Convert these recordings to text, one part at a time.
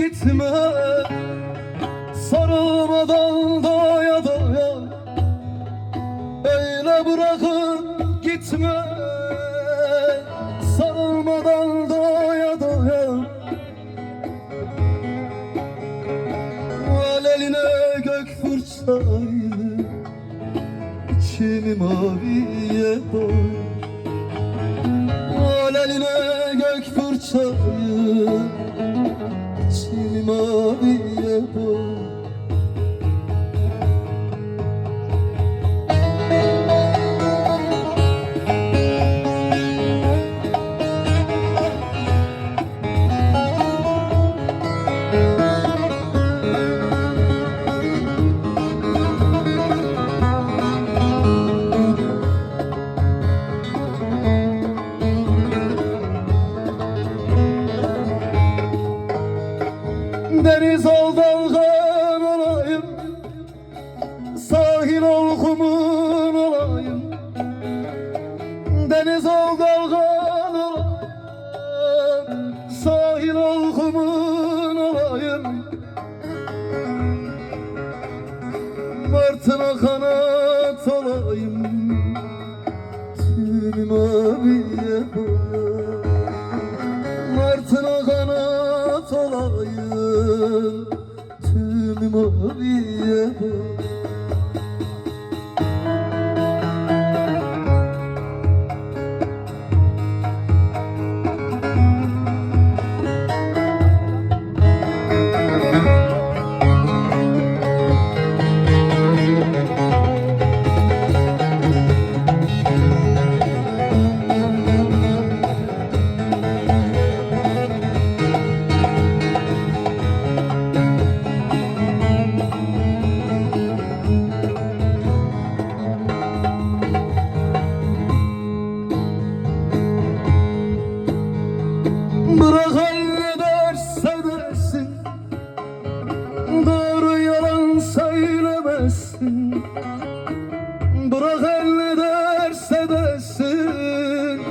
gitme. Sarılmadan doya doya Öyle bırakıp gitme. Sarılmadan doya doya Al eline gök fırçayı İçimi maviye boy Al eline gök fırçayı İçimi maviye Deniz ol dalgan olayım. Sahil ol kumun olayım. Deniz ol dalgan olayım. Sahil ol kumun olayım. Martına kanat olayım. Tüm maviye boyayım Martına kanat olayım Tüm maviye Bırak ne derse desin Doğru yalan söylemesin. Bırak ne derse desin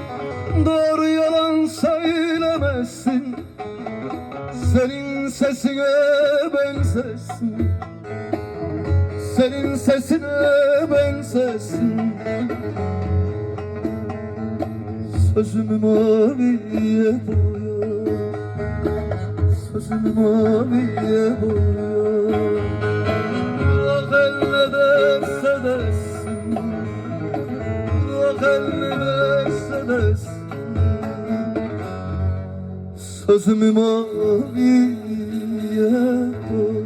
Doğru yalan söylemesin. Senin sesine benzesin. Senin sesine benzesin. Sözümü maviye boya Sözümü maviye boya Bırak elle Bırak elle derse desin Sözümü maviye boya